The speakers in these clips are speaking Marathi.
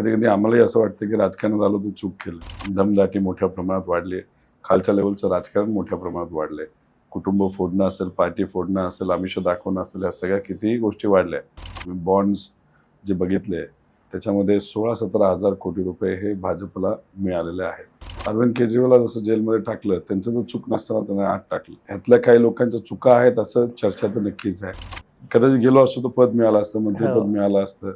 कधी कधी आम्हालाही असं वाटतं की राजकारणात आलो तर चूक केलं. दमदाटी मोठ्या प्रमाणात वाढली. खालच्या लेवलचं राजकारण मोठ्या प्रमाणात वाढलंय. कुटुंब फोडणं असेल पार्टी फोडणं असेल आमिष दाखवणं असेल या सगळ्या कितीही गोष्टी वाढल्या. बॉन्ड्स जे बघितले त्याच्यामध्ये सोळा सतरा हजार कोटी रुपये हे भाजपला मिळालेले आहेत. अरविंद केजरीवालला जसं जेलमध्ये टाकलं त्यांचं तर चूक नसताना त्यांना आत टाकलं. ह्यातल्या काही लोकांच्या चुका आहेत असं चर्चा तर नक्कीच आहे. कदाचित गेलो असतो तर पद मिळालं असतं मंत्रीपद हो. मिळालं असतं.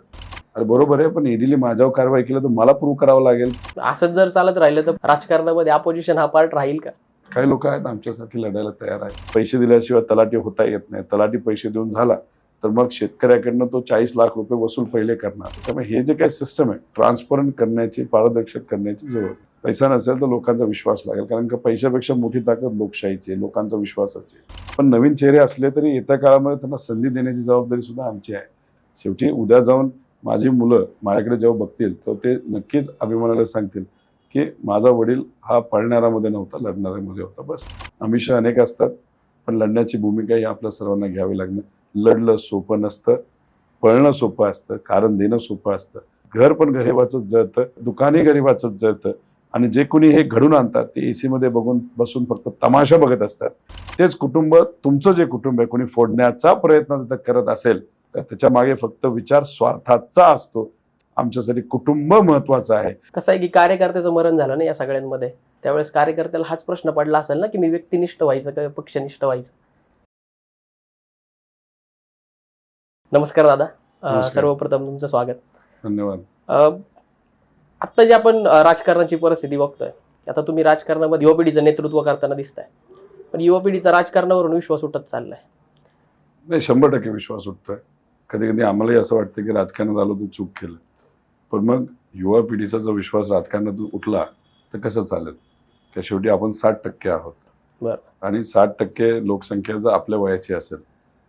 अरे बरोबर आहे पण ईडीने माझ्यावर कारवाई केली तर मला प्रूव्ह करावं लागेल. असंच जर चालत राहिलं तर राजकारणामध्ये अपोजिशन हा पार्ट राहील का? काही लोक आहेत आमच्यासाठी लढायला तयार आहेत. पैसे दिल्याशिवाय तलाठी होता येत नाही. तलाठी पैसे देऊन झाला तर मग शेतकऱ्याकडनं तो चाळीस लाख रुपये वसूल पहिले करणार. त्यामुळे हे जे काही सिस्टम आहे ट्रान्सपरंट करण्याची पारदर्शक करण्याची जरूर. पैसा नसेल तर लोकांचा विश्वास लागेल कारण का पैशापेक्षा मोठी ताकद लोकशाहीची आहे लोकांचा विश्वासाची. पण नवीन चेहरे असले तरी येत्या काळामध्ये त्यांना संधी देण्याची जबाबदारी सुद्धा आमची आहे. शेवटी उद्या जाऊन माझी मुलं माझ्याकडे जेव्हा बघतील तर ते नक्कीच अभिमानाला सांगतील की माझा वडील हा पळणाऱ्यामध्ये नव्हता लढणाऱ्यामध्ये होता. बस. आमिषं अनेक असतात पण लढण्याची भूमिका ही आपल्या सर्वांना घ्यावी लागणं. लढलं सोपं नसतं पळणं सोपं असतं कारण देणं सोपं असतं. घर पण गरीबाचंच जळतं दुकानही गरीबाचंच जळतं आणि जे कोणी हे घडून आणतात ते ए सीमध्ये बघून बसून फक्त तमाशा बघत असतात. तेच कुटुंब तुमचं जे कुटुंब आहे कोणी फोडण्याचा प्रयत्न तिथं करत असेल तर त्याच्यामागे फक्त विचार स्वार्थाचा असतो. आमच्यासाठी कुटुंब महत्वाचं आहे. कसं आहे की कार्यकर्त्याचं मरण झालं ना या सगळ्यांमध्ये? त्यावेळेस कार्यकर्त्याला हाच प्रश्न पडला असेल ना की मी व्यक्तिनिष्ठ व्हायचं का पक्षनिष्ठ व्हायचं? नमस्कार दादा. सर्वप्रथम तुमचं स्वागत. धन्यवाद. अं, आता जे आपण राजकारणाची परिस्थिती बघतोय आता तुम्ही राजकारणामध्ये युवा पिढीचं नेतृत्व करताना दिसताय. पण युवा पिढीचा राजकारणावरून विश्वास उठत चाललाय. नाही शंभर टक्के विश्वास उठतोय. कधी कधी आम्हालाही असं वाटतं की राजकारणात आलो तर चूक केलं. पण मग युवा पिढीचा जो विश्वास राजकारणातून उठला तर कसं चालेल? की शेवटी आपण साठ टक्के आहोत. आणि साठ टक्के लोकसंख्या जर आपल्या वयाची असेल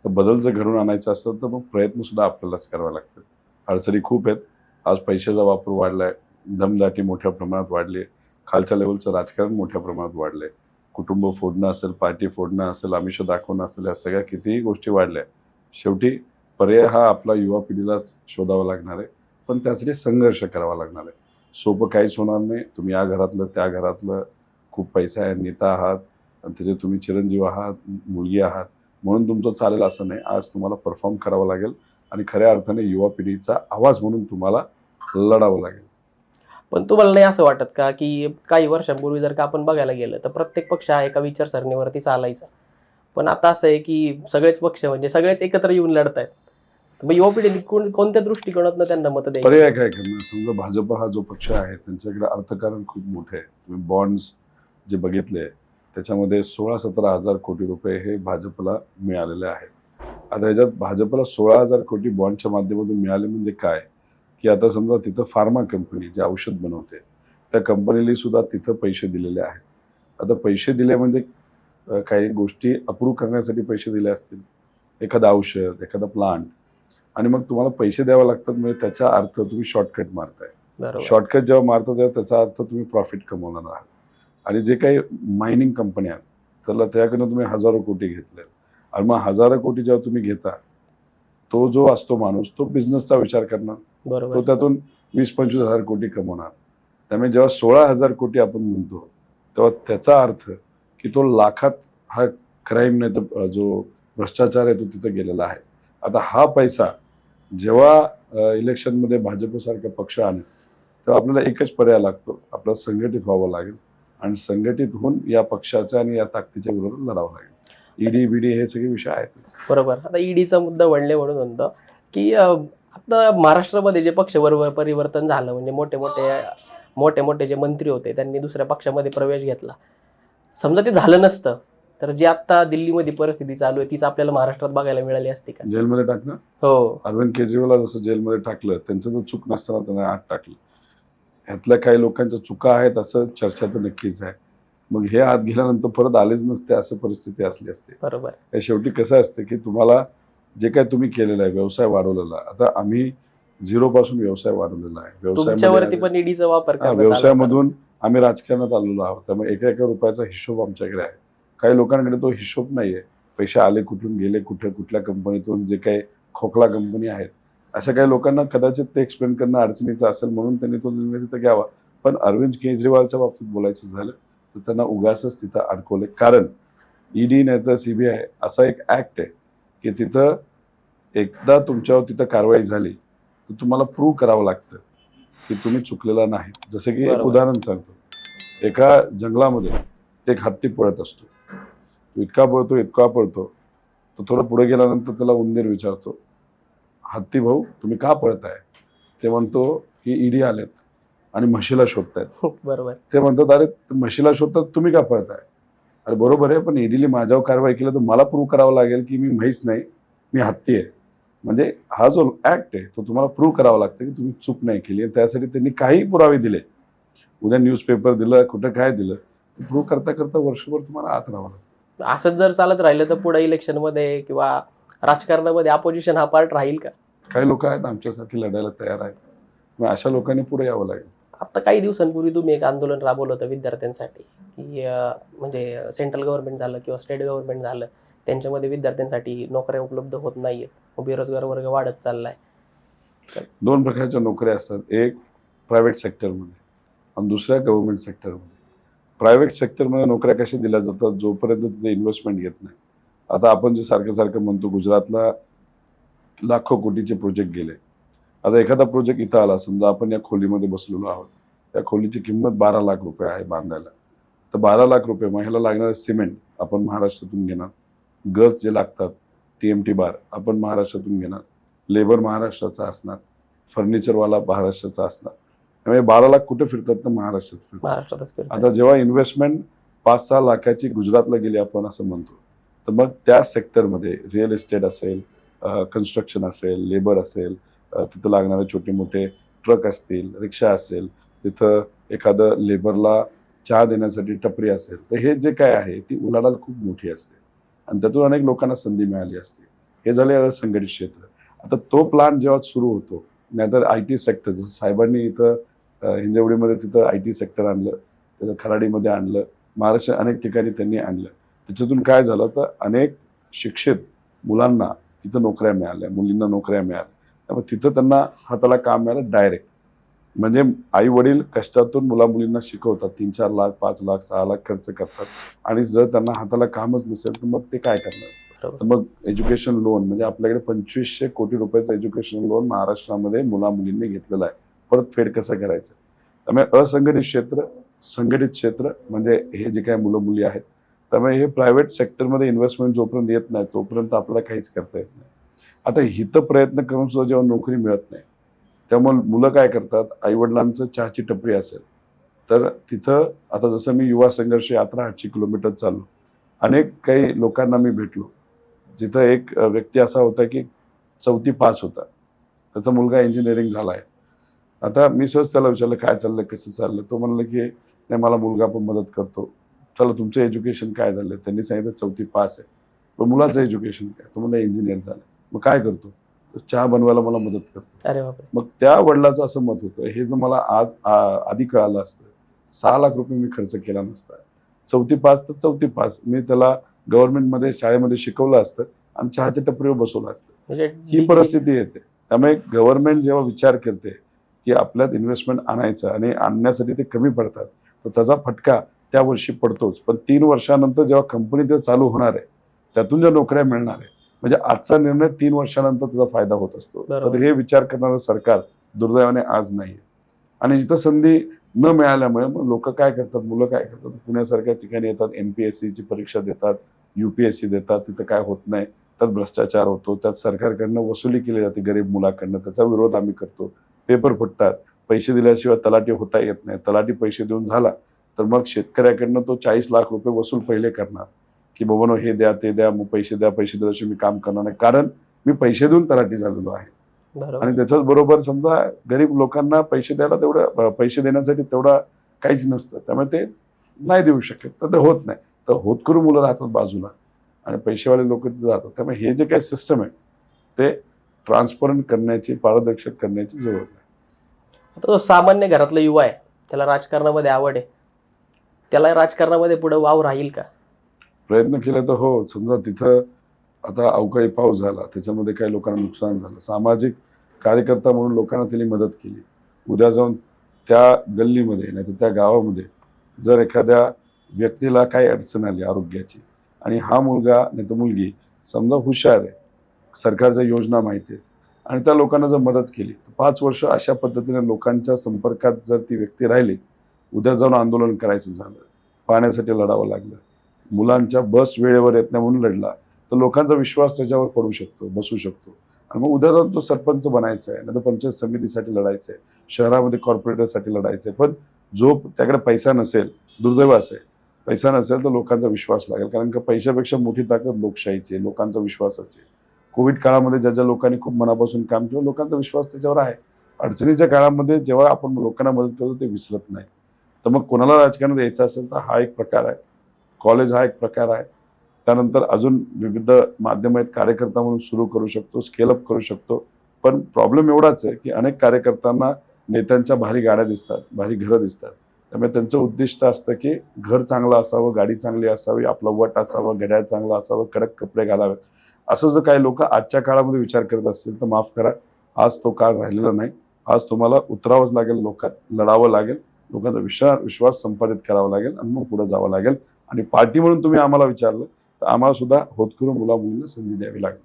तर बदल जर घडून आणायचा असेल तर मग प्रयत्न सुद्धा आपल्यालाच करावे लागतात. अडचणी खूप आहेत. आज पैशाचा वापर वाढलाय. दमदाटी मोठ्या प्रमाणात वाढली खालच्या लेवलचं राजकारण मोठ्या प्रमाणात वाढलंय. कुटुंब फोडणं असेल पार्टी फोडणं असेल आमिष दाखवणं असेल या सगळ्या कितीही गोष्टी वाढल्या शेवटी पर्याय हा. आपला युवा पिढीलाच शोधावा लागणार आहे. पण त्यासाठी संघर्ष करावा लागणार आहे. सोपं काहीच होणार नाही. तुम्ही या घरातलं त्या घरातलं खूप पैसा आहे नेता आहात आणि त्याचे तुम्ही चिरंजीव आहात मुलगी आहात. म्हणून तुमचं चालेल असं नाही. आज तुम्हाला परफॉर्म करावं लागेल आणि खऱ्या अर्थाने युवा पिढीचा आवाज म्हणून तुम्हाला लढावं लागेल. पण तुम्हाला नाही असं वाटत का की काही वर्षांपूर्वी जर का आपण बघायला गेलं तर प्रत्येक पक्ष हा एका विचारसरणीवरती चालायचा. पण आता असं आहे की सगळेच पक्ष म्हणजे सगळेच एकत्र येऊन लढत आहेत मग युवा पिढी कोणत्या दृष्टिकोनातून त्यांना मत द्यायची? पर्याय काय करणार समजा भाजप हा जो पक्ष आहे त्यांच्याकडे अर्थकारण खूप मोठे आहे. तुम्ही बॉन्ड्स जे बघितले त्याच्यामध्ये सोळा सतरा हजार कोटी रुपये हे भाजपला मिळालेले आहेत. आता ह्याच्यात भाजपला सोळा हजार कोटी बॉन्डच्या माध्यमातून मिळाले म्हणजे काय? की आता समजा तिथं फार्मा कंपनी जे औषध बनवते त्या कंपनीला सुद्धा तिथं पैसे दिलेले आहेत. आता पैसे दिले म्हणजे काही गोष्टी अप्रूव्ह करण्यासाठी पैसे दिले असतील. एखादं औषध एखादा प्लांट आणि मग तुम्हाला पैसे द्यावे लागतात म्हणजे त्याचा अर्थ तुम्ही शॉर्टकट मारताय. शॉर्टकट जेव्हा मारता तेव्हा त्याचा अर्थ तुम्ही प्रॉफिट कमवणार आहात. आणि जे काही मायनिंग कंपन्या आहेत त्याला त्याकडनं तुम्ही हजारो कोटी घेतले. आणि मग हजारो कोटी जेव्हा तुम्ही घेता तो जो असतो माणूस तो बिझनेसचा विचार करणार. तो त्यातून वीस पंचवीस हजार कोटी कमवणार. त्यामुळे जेव्हा सोळा हजार कोटी आपण म्हणतो तेव्हा त्याचा अर्थ की तो लाखात हा क्राईम नाही तर जो भ्रष्टाचार आहे तो तिथं गेलेला आहे. आता हा पैसा जेव्हा इलेक्शनमध्ये भाजपसारखा पक्ष आणेल तेव्हा आपल्याला एकच पर्याय लागतो. आपल्याला संघटित व्हावं लागेल आणि संघटित होऊन या पक्षाच्या आणि या ताकदीच्या विरोधात लढावं लागेल. ईडी बीडी हे सगळे विषय आहेत बरोबर. आता ईडीचा मुद्दा वळले म्हणून म्हणतो की आता महाराष्ट्रामध्ये जे पक्ष बरोबर परिवर्तन झालं म्हणजे मोठे मोठे मोठे मोठे जे मंत्री होते त्यांनी दुसऱ्या पक्षामध्ये प्रवेश घेतला. समजा ते झालं नसतं. तर जी आता दिल्लीमध्ये परिस्थिती चालू आहे तीच आपल्याला महाराष्ट्रात बघायला मिळाली असती का? जेलमध्ये टाकणं? हो. अरविंद केजरीवालला जसं जेलमध्ये टाकलं त्यांचं तर चूक नसताना त्यांना आत टाकलं. ह्यातल्या काही लोकांच्या चुका आहेत असं चर्चा तर नक्कीच आहे. मग हे आत गेल्यानंतर परत आलेच नसते असं परिस्थिती असली असते. बरोबर. शेवटी कसं असतं की तुम्हाला जे काय तुम्ही केलेलं आहे व्यवसाय वाढवलेला आता आम्ही झिरो पासून व्यवसाय वाढवलेला आहे. होता. व्यवसायामधून आम्ही राजकारणात आलेलो आहोत. त्यामुळे एका एका रुपयाचा हिशोब आमच्याकडे आहे. काही लोकांकडे तो हिशोब नाहीये. पैसे आले कुठून गेले कुठे कुठल्या कंपनीतून जे काही खोकला कंपनी आहेत. अशा काही लोकांना कदाचित ते एक्सप्लेन करणं अडचणीचं असेल म्हणून त्यांनी तो निर्णय तिथं घ्यावा. पण अरविंद केजरीवालच्या बाबतीत बोलायचं झालं तर त्यांना उगासच तिथं अडकवले. कारण ईडी नाही तर सीबीआय असा एक ऍक्ट आहे की तिथं एकदा तुमच्यावर तिथं कारवाई झाली तर तुम्हाला प्रूव्ह करावं लागतं की तुम्ही चुकलेला नाही. जसं की एक. उदाहरण सांगतो. एका जंगलामध्ये एक हत्ती पळत असतो. तो इतका पळतो इतका पळतो तो थोडं पुढे गेल्यानंतर त्याला उंदीर विचारतो हत्ती भाऊ तुम्ही का पळताय? ते म्हणतो की ईडी आलेत आणि म्हशीला शोधतायत. बरोबर. ते म्हणतात अरे म्हशीला शोधतात तुम्ही का पळताय? अरे बरोबर आहे पण ईडीने माझ्यावर कारवाई केली तर मला प्रूव्ह करावं लागेल की मी म्हैस नाही मी हत्ती आहे. म्हणजे हा जो ऍक्ट आहे तो तुम्हाला प्रूव्ह करावा लागतं की तुम्ही चूक नाही केली आणि त्यासाठी त्यांनी काही पुरावे दिले. उद्या न्यूजपेपर दिलं कुठं काय दिलं ते प्रूव्ह करता करता वर्षभर तुम्हाला आत राहावं लागतं. असंच जर चालत राहिलं तर पुढे इलेक्शनमध्ये किंवा राजकारणामध्ये अपोजिशन हा पार्ट राहील का? काही लोक आहेत आमच्यासाठी लढायला तयार आहेत. मग अशा लोकांनी पुढे यावं लागेल. आता काही दिवसांपूर्वी तुम्ही एक आंदोलन राबवलं होतं विद्यार्थ्यांसाठी की म्हणजे सेंट्रल गव्हर्नमेंट झालं किंवा स्टेट गव्हर्नमेंट झालं त्यांच्यामध्ये विद्यार्थ्यांसाठी नोकऱ्या उपलब्ध होत नाहीयेत. बेरोजगार वर्ग वाढत चाललाय. दोन प्रकारच्या नोकऱ्या असतात. एक प्रायव्हेट सेक्टरमध्ये आणि दुसऱ्या गव्हर्नमेंट सेक्टरमध्ये प्रायव्हेट सेक्टरमध्ये नोकऱ्या कशा दिल्या जातात जोपर्यंत तिथे इन्व्हेस्टमेंट घेत नाही. आता आपण जे सारखं सारखं म्हणतो गुजरातला लाखो कोटीचे प्रोजेक्ट गेले. आता एखादा प्रोजेक्ट इथं आला समजा आपण या खोलीमध्ये बसलेलो आहोत. त्या खोलीची किंमत बारा लाख रुपये आहे बांधायला. तर बारा लाख रुपये मग ह्याला लागणारं सिमेंट आपण महाराष्ट्रातून घेणार. गज जे लागतात टी एम टी बार आपण महाराष्ट्रातून घेणार. लेबर महाराष्ट्राचा असणार. फर्निचरवाला महाराष्ट्राचा असणार. त्यामुळे बारा लाख कुठे फिरतात तर महाराष्ट्रात फिरतात. महाराष्ट्रातच फिरतात. आता जेव्हा इन्व्हेस्टमेंट पाच सहा लाखाची गुजरातला गेली आपण असं म्हणतो तर मग त्या सेक्टरमध्ये रिअल इस्टेट असेल कन्स्ट्रक्शन असेल लेबर असेल अ, तिथं लागणारे छोटे मोठे ट्रक असतील रिक्षा असेल तिथं एखादं लेबरला चहा देण्यासाठी टपरी असेल तर हे जे काय आहे ती उलाढाल खूप मोठी असते. आणि त्यातून अनेक लोकांना संधी मिळाली असते. हे झाले असंघटित क्षेत्र. आता तो प्लान जेव्हा सुरू होतो नाहीतर आय टी सेक्टर जसं साहेबांनी इथं हिंजवडीमध्ये तिथं आय टी सेक्टर आणलं त्याचं खराडीमध्ये आणलं महाराष्ट्र अनेक ठिकाणी त्यांनी आणलं. त्याच्यातून काय झालं तर अनेक शिक्षित मुलांना तिथं नोकऱ्या मिळाल्या मुलींना नोकऱ्या मिळाल्या. त्यामुळे तिथं त्यांना हाताला काम मिळालं डायरेक्ट. म्हणजे आई वडील कष्टातून मुला मुलींना शिकवतात तीन चार लाख पाच लाख सहा लाख खर्च करतात. आणि जर त्यांना हाताला कामच नसेल तर मग ते काय करणार. तर मग एज्युकेशन लोन म्हणजे आपल्याकडे पंचवीसशे कोटी रुपयाचं एज्युकेशन लोन महाराष्ट्रामध्ये मुला मुलींनी घेतलेलं आहे. परत फेड कसं करायचं? त्यामुळे असंघटित क्षेत्र संघटित क्षेत्र म्हणजे हे जे काही मुलं मुली आहेत त्यामुळे हे प्रायव्हेट सेक्टरमध्ये इन्व्हेस्टमेंट जोपर्यंत येत नाही तोपर्यंत आपल्याला काहीच करता येत नाही. आता हिथं प्रयत्न करून सुद्धा जेव्हा नोकरी मिळत नाही त्यामुळे मुलं काय करतात? आईवडिलांचं चहाची टपरी असेल तर तिथं आता जसं मी युवा संघर्ष यात्रा आठशे किलोमीटर चाललो अनेक काही लोकांना मी भेटलो. जिथं एक व्यक्ती असा होता की चौथी पास होता. त्याचा मुलगा इंजिनिअरिंग झाला आहे. आता मी सहज त्याला विचारलं काय चाललं कसं चाललं तो म्हणलं की नाही मला मुलगा पण मदत करतो. चला तुमचं एज्युकेशन काय झालं त्यांनी सांगितलं चौथी पास आहे. पण मुलाचं एज्युकेशन काय? तो म्हणलं इंजिनियर झालं मग काय करतो? चहा बनवायला मला मदत करतो. अरे बापरे. मग त्या वडिलाचं असं मत होतं हे जर मला आज आधी कळालं असतं सहा लाख रुपये मी खर्च केला नसता. चौथी पास तर चौथी पास. मी त्याला गव्हर्नमेंटमध्ये शाळेमध्ये शिकवलं असतं आणि चहाच्या टपरीवर बसवलं असतं. म्हणजे ही परिस्थिती येते. त्यामुळे गव्हर्नमेंट जेव्हा विचार करते की आपल्यात इन्व्हेस्टमेंट आणायचं आणि आणण्यासाठी ते कमी पडतात. तर त्याचा फटका त्या वर्षी पडतोच. पण तीन वर्षानंतर जेव्हा कंपनी ते चालू होणार आहे त्यातून ज्या नोकऱ्या मिळणार आहे म्हणजे आजचा निर्णय तीन वर्षानंतर त्याचा फायदा होत असतो. तर हे विचार करणारं सरकार दुर्दैवाने आज नाही आणि इथं संधी न मिळाल्यामुळे मग लोक काय करतात मुलं काय करतात? पुण्यासारख्या ठिकाणी येतात एम पी एस सीची परीक्षा देतात यू पी एस सी देतात तिथं काय होत नाही. त्यात भ्रष्टाचार होतो त्यात सरकारकडनं वसुली केली जाते गरीब मुलाकडनं त्याचा विरोध आम्ही करतो. पेपर फुटतात. पैसे दिल्याशिवाय तलाठी होता येत नाही. तलाठी पैसे देऊन झाला तर मग शेतकऱ्याकडनं तो चाळीस लाख रुपये वसूल पहिले करणार. की बाबानो हे द्या ते द्या मग पैसे द्या पैसे दिल्याशिवाय मी काम करणार नाही. कारण मी पैसे देऊन तलाठी झालेलो आहे. आणि त्याच्याच बरोबर समजा गरीब लोकांना पैसे द्यायला तेवढं पैसे देण्यासाठी तेवढा काहीच नसतं. त्यामुळे ते नाही देऊ शकत. तर ते होत नाही. तर होतकरू मुलं राहतात बाजूला. आणि पैसेवाले लोक तिथे राहतात. त्यामुळे हे जे काही सिस्टम आहे ते ट्रान्सपरंट करण्याची पारदर्शक करण्याची जरूरत आहे. आता जो सामान्य घरातला युवा आहे त्याला राजकारणामध्ये आवड आहे. त्याला राजकारणामध्ये पुढे वाव राहील का? प्रयत्न केला तर हो. समजा तिथं आता अवकाळी पाऊस झाला त्याच्यामध्ये काही लोकांना नुकसान झालं. सामाजिक कार्यकर्ता म्हणून लोकांना त्यांनी मदत केली. उद्या जाऊन त्या गल्लीमध्ये नाही तर त्या गावामध्ये जर एखाद्या व्यक्तीला काही अडचण आली आरोग्याची आणि हा मुलगा नाही तर मुलगी समजा हुशार आहे सरकारच्या योजना माहिती आहेत. आणि त्या लोकांना जर मदत केली तर पाच वर्ष अशा पद्धतीने लोकांच्या संपर्कात जर ती व्यक्ती राहिली उद्या जाऊन आंदोलन करायचं झालं पाण्यासाठी लढावं लागलं मुलांच्या बस वेळेवर येत नाही म्हणून लढला तर लोकांचा विश्वास त्याच्यावर पडू शकतो बसू शकतो. आणि मग उद्या जाऊन तो सरपंच बनायचा आहे नाही तर पंचायत समितीसाठी लढायचं आहे शहरामध्ये कॉर्पोरेटरसाठी लढायचं आहे. पण जो त्याकडे पैसा नसेल दुर्दैव असेल आहे पैसा नसेल तर लोकांचा विश्वास लागेल. कारण का पैशापेक्षा मोठी ताकद लोकशाहीची आहे लोकांचा विश्वासाची आहे. कोविड काळामध्ये ज्या ज्या लोकांनी खूप मनापासून काम केलं लोकांचा विश्वास त्याच्यावर आहे. अडचणीच्या काळामध्ये जेव्हा आपण लोकांना मदत करतो ते विसरत नाही. तर मग कोणाला राजकारणात यायचं असेल तर हा एक प्रकार आहे. कॉलेज हा एक प्रकार आहे. त्यानंतर अजून विविध माध्यम आहेत कार्यकर्ता म्हणून सुरू करू शकतो स्केलअप करू शकतो. पण प्रॉब्लेम एवढाच आहे की अनेक कार्यकर्त्यांना नेत्यांच्या भारी गाड्या दिसतात भारी घरं दिसतात. त्यामुळे त्यांचं उद्दिष्ट असतं की घर चांगलं असावं गाडी चांगली असावी आपलं वट असावं घड्याळ चांगलं असावं कडक कपडे घालावेत. असं जर काही लोक आजच्या काळामध्ये विचार करत असतील तर माफ करा. आज तो काळ राहिलेला नाही. आज तुम्हाला उतरावंच लागेल लोकात लढावं लागेल लोकांचा विश्वास विश्वास संपादित करावा लागेल आणि मग पुढे जावं लागेल. आणि पार्टी म्हणून तुम्ही आम्हाला विचारलं तर आम्हाला सुद्धा होतकरू मुला मुलींना संधी द्यावी लागेल.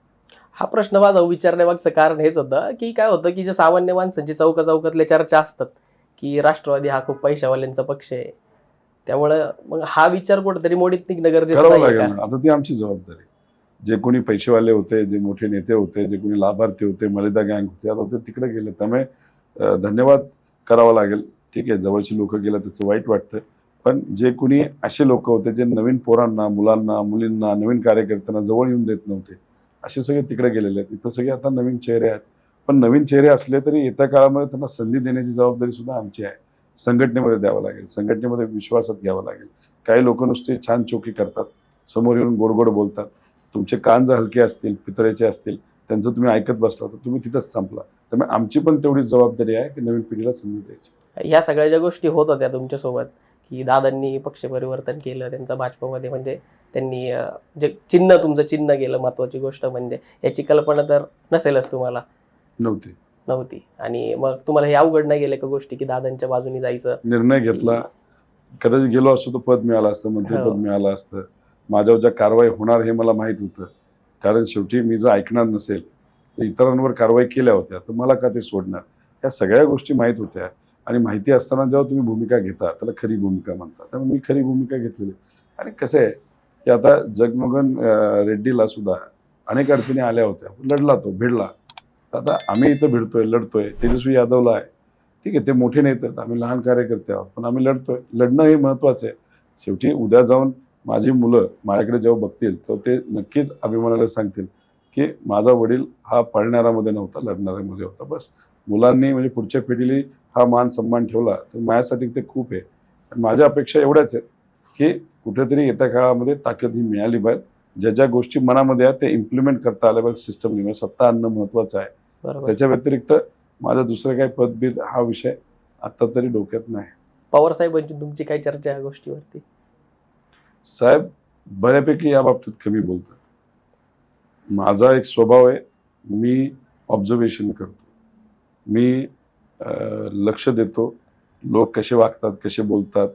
हा प्रश्न माझा विचारण्यामागचं कारण हेच होतं की काय होतं की जे सामान्य माणसांची चौका चौकातल्या चर्चा असतात की राष्ट्रवादी हा खूप पैशावाल्यांचा पक्ष आहे. त्यामुळं मग हा विचार कुठेतरी मोडीत निघणं गरजेचं आता ती आमची जबाबदारी जे कोणी पैसेवाले होते जे मोठे नेते होते जे कोणी लाभार्थी होते मलिदा गँग होते आता ते तिकडे गेले. त्यामुळे धन्यवाद करावा लागेल. ठीक आहे जवळची लोक गेलं त्याचं वाईट वाटतं. पण जे कोणी असे लोक होते जे नवीन पोरांना मुलांना मुलींना नवीन कार्यकर्त्यांना जवळ येऊन देत नव्हते असे सगळे तिकडे गेलेले आहेत. इथं सगळे आता नवीन चेहरे आहेत. पण नवीन चेहरे असले तरी येत्या काळामध्ये त्यांना संधी देण्याची जबाबदारी सुद्धा आमची आहे. संघटनेमध्ये द्यावं लागेल. संघटनेमध्ये विश्वासात घ्यावं लागेल. काही लोक नुसते छान चोकी करतात. समोर येऊन गोड गोड बोलतात. तुमचे कान जर हलके असतील पितळेचे असतील त्यांचं तुम्ही ऐकत बसला तर तुम्ही तिथंच संपला. त्यामुळे आमची पण तेवढीच जबाबदारी आहे की नवीन पिढीला संधी द्यायची. ह्या सगळ्या ज्या गोष्टी होत होत्या तुमच्यासोबत की दादांनी पक्ष परिवर्तन केलं त्यांचं भाजपमध्ये म्हणजे त्यांनी जे चिन्ह तुमचं चिन्ह गेलं महत्वाची गोष्ट म्हणजे याची कल्पना तर नसेलच तुम्हाला? नव्हती. नव्हती. आणि मग तुम्हाला हे अवघड नाही गेले का गोष्टी की दादांच्या बाजूनी जायचं? निर्णय घेतला. कदाचित गेलो असतो तर पद मिळालं असतं मंत्रिपद हो. मिळालं असतं. माझ्यावर ज्या कारवाई होणार हे मला माहीत होतं. कारण शेवटी मी जर ऐकणार नसेल तर इतरांवर कारवाई केल्या होत्या तर मला का ते सोडणार? या सगळ्या गोष्टी माहीत होत्या. आणि माहिती असताना जेव्हा तुम्ही भूमिका घेता त्याला खरी भूमिका म्हणता त्यामुळे मी खरी भूमिका घेतलेली आणि कसं आहे की आता जगमोहन रेड्डीला सुद्धा अनेक अडचणी आल्या होत्या. लढला तो भिडला. आता आम्ही इथं भिडतोय लढतोय. तेजस्वी यादवला आहे. ठीक आहे ते मोठे नेते आम्ही लहान कार्यकर्ते आहोत. पण आम्ही लढतोय. लढणं हे महत्वाचं आहे. शेवटी उद्या जाऊन माझी मुलं माझ्याकडे जेव्हा बघतील तर ते नक्कीच अभिमानाला सांगतील की माझा वडील हा पळणाऱ्यामध्ये नव्हता लढणाऱ्यामध्ये होता. बस. मुलांनी म्हणजे पुढच्या पिढीला हा मान सन्मान ठेवला तर माझ्यासाठी ते खूप आहे. माझ्या अपेक्षा एवढ्याच आहेत की कुठेतरी येत्या काळामध्ये ताकद ही मिळाली पाहिजे. ज्या ज्या गोष्टी मनामध्ये आहेत ते इम्प्लिमेंट करता आल्या पाहिजे सिस्टमने म्हणजे सत्ता आणणं महत्त्वाचं आहे. त्याच्या व्यतिरिक्त माझा दुसरं काही पदबीर हा विषय आता तरी डोक्यात नाही. पवार साहेबांची तुमची काय चर्चा आहे या गोष्टीवरती? साहेब बऱ्यापैकी या बाबतीत कमी बोलतात माझा एक स्वभाव आहे मी ऑब्झर्वेशन करतो. मी लक्ष देतो. लोक कसे वागतात कसे बोलतात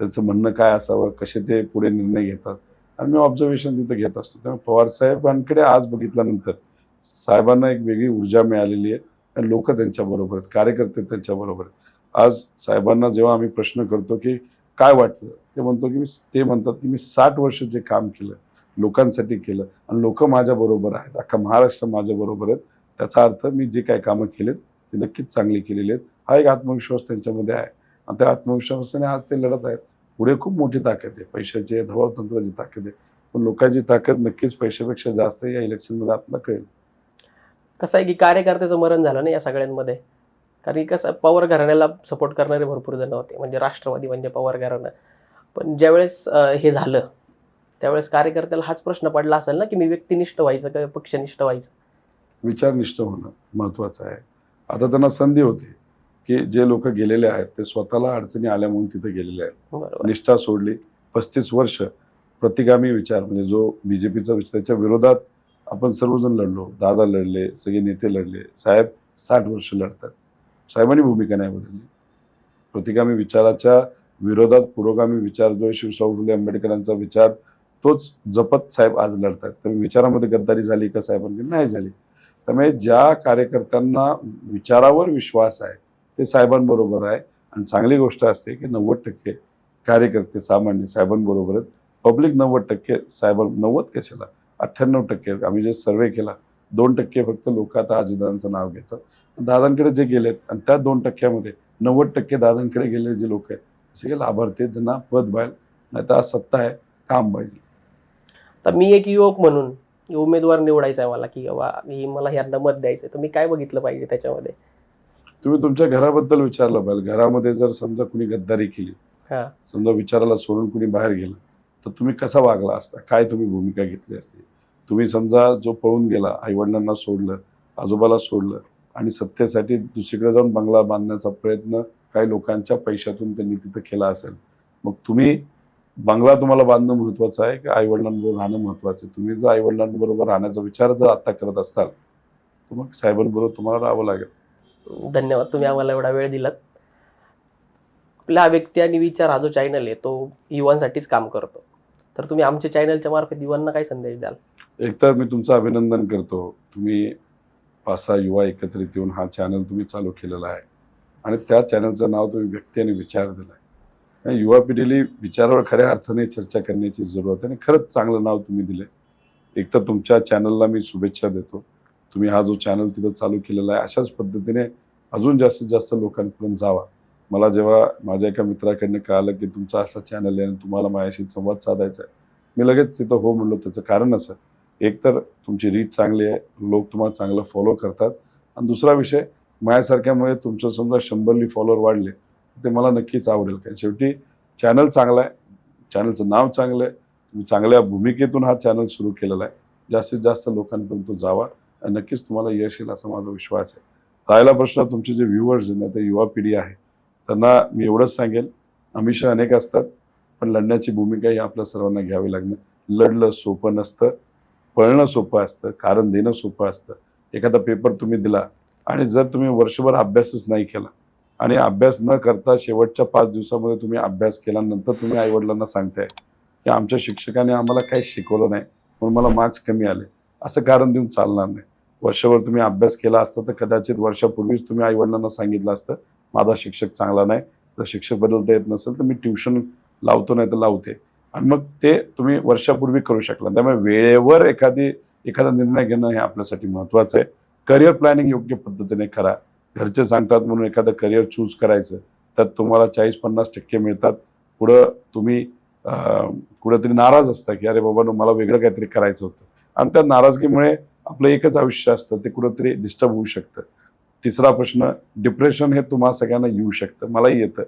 त्यांचं म्हणणं काय असावं कसे ते पुढे निर्णय घेतात. आणि मी ऑब्झर्वेशन तिथं घेत असतो. त्यामुळे पवार साहेबांकडे आज बघितल्यानंतर साहेबांना एक वेगळी ऊर्जा मिळालेली आहे आणि लोक त्यांच्याबरोबर आहेत कार्यकर्ते त्यांच्याबरोबर आहेत. आज साहेबांना जेव्हा आम्ही प्रश्न करतो की काय वाटतं? ते म्हणतो की मी ते म्हणतात की मी साठ वर्ष जे काम केलं लोकांसाठी केलं आणि लोक माझ्या बरोबर आहेत अख्खा महाराष्ट्र माझ्या बरोबर आहेत त्याचा अर्थ मी जे काय कामं केलेत ते नक्कीच चांगली केलेली आहेत. हा एक आत्मविश्वास त्यांच्यामध्ये आहे. आणि त्या आत्मविश्वासाने आज ते लढत आहेत. पुढे खूप मोठी ताकद आहे. पैशाची आहे तंत्राची ताकद आहे. पण लोकांची ताकद नक्कीच पैशापेक्षा जास्त या इलेक्शनमध्ये आपल्याला कळेल. कसं आहे की कार्यकर्त्याचं मरण झालं ना या सगळ्यांमध्ये? कारण की कसं पवार घराण्याला सपोर्ट करणारे भरपूर जण होते. म्हणजे राष्ट्रवादी म्हणजे पवार घराणं. पण ज्यावेळेस हे झालं त्यावेळेस कार्यकर्त्याला हाच प्रश्न पडला असेल ना की मी व्यक्तिनिष्ठ व्हायचं का पक्षनिष्ठ व्हायचं? विचारनिष्ठ होणं महत्त्वाचं आहे. आता त्यांना संधी होती की जे लोक गेलेले आहेत ते स्वतःला अडचणी आल्या म्हणून तिथे गेलेले आहेत. निष्ठा सोडली पस्तीस वर्ष प्रतिगामी विचार म्हणजे जो बीजेपीचा विचार त्याच्या विरोधात आपण सर्वजण लढलो. दादा लढले सगळे नेते लढले. साहेब साठ वर्ष लढतात. साहेबांनी भूमिका नाही बदलली. प्रतिगामी विचाराच्या विरोधात पुरोगामी विचार जो आहे शिवशाहू फुले आंबेडकरांचा विचार तोच जपत साहेब आज लढतात. तर विचारामध्ये गद्दारी झाली का साहेबांकडे? नाही झाली. त्यामुळे ज्या कार्यकर्त्यांना विचारावर विश्वास आहे ते साहेबांबरोबर आहे. आणि चांगली गोष्ट असते की नव्वद टक्के कार्यकर्ते सामान्य साहेबांबरोबर आहेत पब्लिक नव्वद टक्के साहेबां नव्वद कशाला? अठ्ठ्याण्णव टक्के. आम्ही जे सर्वे केला दोन टक्के फक्त लोक आता अजितदादांचं नाव घेतात. दादांकडे जे गेलेत आणि त्या दोन टक्क्यामध्ये नव्वद टक्के दादांकडे गेलेले जे लोक आहेत सगळे लाभार्थी आहेत, ज्यांना पद पाहिजे नाही तर सत्ता आहे काम पाहिजे. तर मी एक युवक म्हणून उमेदवार निवडायचा आहे मला की बाबा की मला ह्यांना मत द्यायचं तर मी काय बघितलं पाहिजे त्याच्यामध्ये? तुम्ही तुमच्या घराबद्दल विचारलं पाहिजे. घरामध्ये जर समजा कुणी गद्दारी केली हा. समजा विचाराला सोडून कुणी बाहेर गेलं तर तुम्ही कसा वागला असता? काय तुम्ही भूमिका घेतली असती? तुम्ही समजा जो पळून गेला आईवडिलांना सोडलं आजोबाला सोडलं आणि सत्तेसाठी दुसरीकडे जाऊन बंगला बांधण्याचा प्रयत्न काही लोकांच्या पैशातून त्यांनी तिथं केला असेल. मग तुम्ही बंगला तुम्हाला बांधणं महत्वाचं आहे की आईवडिलांबरोबर राहणं महत्वाचं आहे? तुम्ही जर आईवडिलांबरोबर राहण्याचा विचार जर आता करत असाल तर मग साहेबांबरोबर तुम्हाला राहावं लागेल. धन्यवाद तुम्ही आम्हाला एवढा वेळ दिलात. आपला हा व्यक्ती आणि विचार हा जो चॅनल आहे तो युवांसाठीच काम करतो. तर तुम्ही आमच्या चॅनलच्या मार्फत युवांना काय संदेश द्याल? एकतर मी तुमचं अभिनंदन करतो. तुम्ही पाच सहा युवा एकत्रित येऊन हा चॅनल तुम्ही चालू केलेला आहे. आणि त्या चॅनलचं नाव तुम्ही व्यक्ती आणि विचार दिला आहे युवा पिढीला विचारावर खऱ्या अर्थाने चर्चा करण्याची जरूरत आहे आणि खरंच चांगलं नाव तुम्ही दिलं एक तर तुमच्या चॅनलला मी शुभेच्छा देतो. तुम्ही हा जो चॅनल तिथं चालू केलेला आहे अशाच पद्धतीने अजून जास्तीत जास्त लोकांपर्यंत जावा. मला जेव्हा माझ्या एका मित्राकडनं कळालं की तुमचा असा चॅनल आहे आणि तुम्हाला माझ्याशी संवाद साधायचा आहे मी लगेच तिथं हो म्हणलो. त्याचं कारण असं एकतर तुमची रीच चांगली आहे लोक तुम्हाला चांगलं फॉलो करतात. आणि दुसरा विषय माझ्यासारख्यामुळे तुमचं समजा शंभरली फॉलोअर वाढले ते मला नक्कीच आवडेल. कारण शेवटी चॅनल चांगला आहे चॅनलचं नाव चांगलं आहे तुम्ही चांगल्या भूमिकेतून हा चॅनल सुरू केलेला आहे. जास्तीत जास्त लोकांपर्यंत तो जावा आणि नक्कीच तुम्हाला यश येईल असा माझा विश्वास आहे. राहिला प्रश्न तुमचे जे व्ह्युअर्स आहेत ना ते युवा पिढी आहे त्यांना मी एवढंच सांगेल हमेशा अनेक असतात पण लढण्याची भूमिका ही आपल्या सर्वांना घ्यावी लागणार. लढलं सोपं नसतं पळणं सोपं असतं कारण देणं सोपं असतं. एखादा पेपर तुम्ही दिला आणि जर तुम्ही वर्षभर अभ्यासच नाही केला आणि अभ्यास न करता शेवटच्या पाच दिवसामध्ये तुम्ही अभ्यास केल्यानंतर तुम्ही आईवडिलांना सांगताय की आमच्या शिक्षकाने आम्हाला काही शिकवलं नाही म्हणून मला मार्क्स कमी आले. असं कारण देऊन चालणार नाही. वर्षभर तुम्ही अभ्यास केला असता तर कदाचित वर्षापूर्वीच तुम्ही आईवडिलांना सांगितलं असतं माझा शिक्षक चांगला नाही जर शिक्षक बदलता येत नसेल तर मी ट्युशन लावतो नाही तर लावते. आणि मग ते तुम्ही वर्षापूर्वी करू शकला. त्यामुळे वेळेवर एखादी एखादा निर्णय घेणं हे आपल्यासाठी महत्त्वाचं आहे. करिअर प्लॅनिंग योग्य पद्धतीने करा. घरचे सांगतात म्हणून एखादं करिअर चूज करायचं तर तुम्हाला चाळीस पन्नास टक्के मिळतात. पुढं तुम्ही कुठेतरी नाराज असता की अरे बाबा मला वेगळं काहीतरी करायचं होतं. आणि त्या नाराजगीमुळे आपलं एकच आयुष्य असतं ते कुठंतरी डिस्टर्ब होऊ शकतं. तिसरा प्रश्न डिप्रेशन हे तुम्हा सगळ्यांना येऊ शकतं मलाही येतं.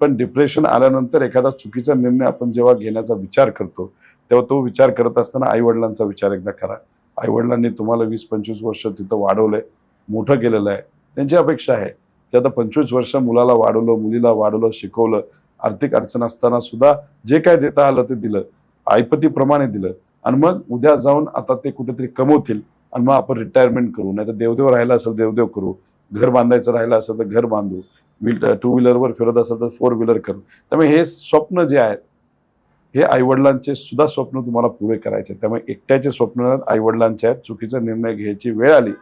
पण डिप्रेशन आल्यानंतर एखादा चुकीचा निर्णय आपण जेव्हा घेण्याचा विचार करतो तेव्हा तो विचार करत असताना आईवडिलांचा विचार एकदा करा. आईवडिलांनी तुम्हाला वीस पंचवीस वर्ष तिथं वाढवलं आहे मोठं केलेलं आहे. त्यांची अपेक्षा आहे की आता पंचवीस वर्ष मुलाला वाढवलं मुलीला वाढवलं शिकवलं आर्थिक अडचण असताना सुद्धा जे काय देता आलं ते दिलं ऐपतीप्रमाणे दिलं. आणि मग उद्या जाऊन आता ते कुठेतरी कमवतील आणि मग आपण रिटायरमेंट करू. नाही तर देवदेव राहिला असेल देवदेव करू. घर बांधायचं राहिलं असेल तर घर बांधू. व्हील टू व्हीलरवर फिरत असाल तर फोर व्हीलर करू. त्यामुळे हे स्वप्न जे आहेत हे आईवडिलांचे सुद्धा स्वप्न तुम्हाला पुरे करायचे त्यामुळे एकट्याचे स्वप्न आईवडिलांचे आहेत. चुकीचा निर्णय घ्यायची वेळ आली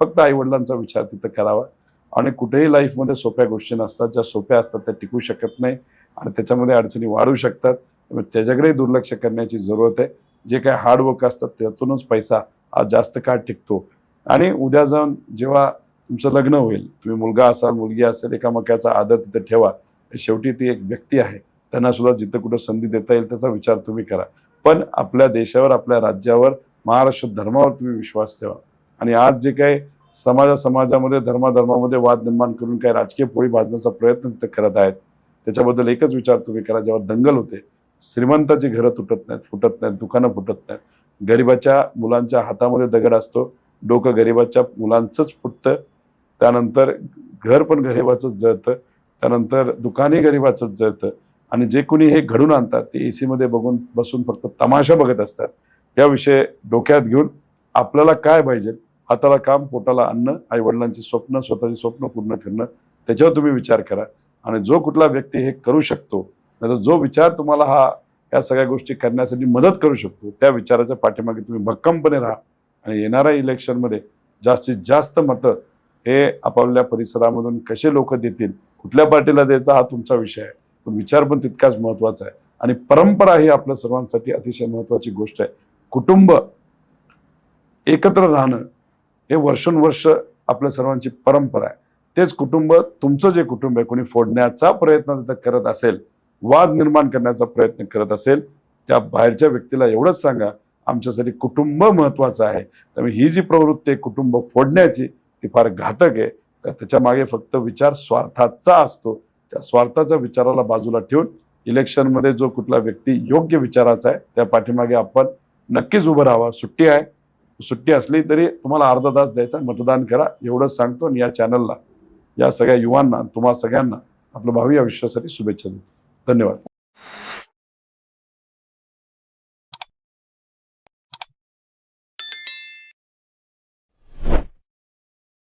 फक्त आईवडिलांचा विचार तिथं करावा. आणि कुठेही लाईफमध्ये सोप्या गोष्टी नसतात. ज्या सोप्या असतात त्या टिकू शकत नाही आणि त्याच्यामध्ये अडचणी वाढू शकतात. त्यामुळे त्याच्याकडेही दुर्लक्ष करण्याची जरूरत आहे. जे काय हार्डवर्क असतात त्यातूनच पैसा हा जास्त काळ टिकतो. आणि उद्या जाऊन जेव्हा तुमचं लग्न होईल. तुम्ही मुलगा असाल मुलगी असेल एकामेकाचा आदर तिथे ठेवा. शेवटी ती एक व्यक्ती आहे. त्यांना सुद्धा जिथं कुठं संधी देता येईल त्याचा विचार तुम्ही करा. पण आपल्या देशावर आपल्या राज्यावर महाराष्ट्र धर्मावर तुम्ही विश्वास ठेवा. आणि आज जे काही समाजा समाजामध्ये धर्माधर्मामध्ये वाद निर्माण करून काही राजकीय पोळी भाजण्याचा प्रयत्न तिथे करत आहेत त्याच्याबद्दल एकच विचार तुम्ही करा. जेव्हा दंगल होते श्रीमंताची घरं तुटत नाहीत फुटत नाहीत दुकानं फुटत नाहीत. गरिबाच्या मुलांच्या हातामध्ये दगड असतो. डोकं गरिबाच्या मुलांचंच फुटतं. त्यानंतर घर पण गरिबाचंच जळतं. त्यानंतर दुकानही गरिबाचंच जळतं. आणि जे कोणी हे घडून आणतात ते ए मध्ये बघून बसून फक्त तमाशा बघत असतात. या विषय डोक्यात घेऊन आपल्याला काय पाहिजे? हाताला काम पोटाला अन्न आई वडिलांची स्वप्न स्वतःची स्वप्न पूर्ण करणं त्याच्यावर तुम्ही विचार करा. आणि जो कुठला व्यक्ती हे करू शकतो नाही जो विचार तुम्हाला हा या सगळ्या गोष्टी करण्यासाठी मदत करू शकतो त्या विचाराच्या पाठीमागे तुम्ही भक्कमपणे राहा. आणि येणाऱ्या इलेक्शनमध्ये जास्तीत जास्त मतं हे आपापल्या परिसरामधून कसे लोक देतील कुठल्या पार्टीला द्यायचा हा तुमचा विषय आहे. पण विचार पण तितकाच महत्त्वाचा आहे. आणि परंपरा ही आपल्या सर्वांसाठी अतिशय महत्वाची गोष्ट आहे. कुटुंब एकत्र राहणं हे वर्षानुवर्ष आपल्या सर्वांची परंपरा आहे. तेच कुटुंब तुमचं जे कुटुंब आहे कोणी फोडण्याचा प्रयत्न करत असेल वाद निर्माण करण्याचा प्रयत्न करत असेल त्या बाहेरच्या व्यक्तीला एवढंच सांगा आमच्यासाठी कुटुंब महत्वाचं आहे. त्यामुळे ही जी प्रवृत्ती आहे कुटुंब फोडण्याची ती फार घातक आहे. तर त्याच्यामागे फक्त विचार स्वार्थाचा असतो. त्या स्वार्थाच्या विचाराला बाजूला ठेवून इलेक्शनमध्ये जो कुठला व्यक्ती योग्य विचाराचा आहे त्या पाठीमागे आपण नक्कीच उभं राहावा. सुट्टी आहे. सुट्टी असली तरी तुम्हाला अर्धा तास द्यायचा मतदान करा. एवढंच सांगतो आणि या चॅनलला या सगळ्या युवांना तुम्हा सगळ्यांना आपलं भावी आयुष्यासाठी शुभेच्छा देतो. धन्यवाद.